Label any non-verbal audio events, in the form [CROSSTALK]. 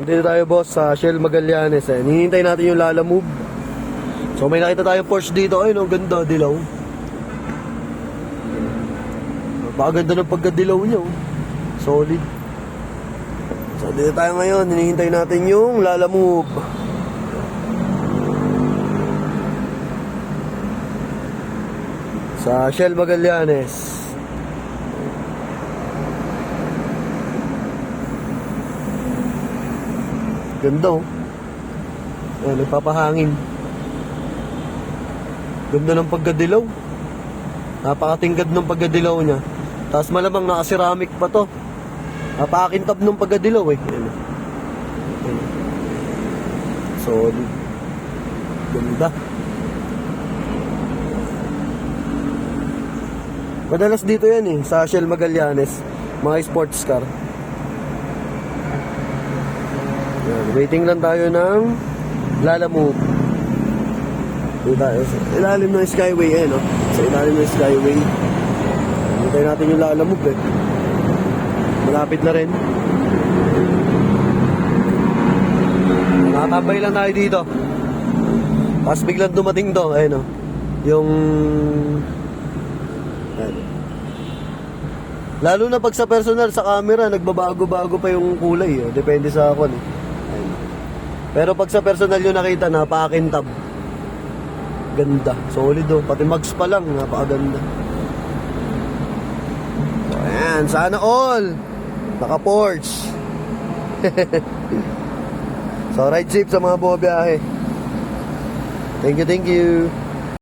Nandito tayo boss sa Shell Magallanes eh. Hinihintay natin yung Lala Move. So may nakita tayong Porsche dito. Ayun, ang ganda, dilaw. Napakaganda ng pagkadilaw niya. oh. Solid. So dito tayo ngayon. Hinihintay natin yung Lala Move. Sa Shell Magallanes. Ganda oh. Ayan, nagpapahangin. Ganda ng pagkadilaw. Napakatingkad ng pagkadilaw niya. Tapos malamang naka-ceramic pa to. Napakakintab ng pagkadilaw eh. Ayan. Ayan. Solid. Ganda. Madalas dito yan eh, sa Shell Magallanes. Mga sports car. Yan, waiting lang tayo ng Lala Move. Dito tayo sa ilalim ng Skyway eh, no? Sa ilalim ng Skyway. Hintay natin yung Lala Move eh. Malapit na rin. Nakatambay lang tayo dito. Tapos biglang dumating to, eh no? Yung... Ayan. Lalo na pag sa personal, sa camera, nagbabago-bago pa yung kulay. Eh. Depende sa ako. Eh. Pero pag sa personal yung nakita, napakakintab. Ganda. Solid oh. Pati mags pa lang, napakaganda. So, ayan. Sana all. Naka-Porsche. [LAUGHS] so, ride safe sa mga bumabiyahe. Thank you, thank you.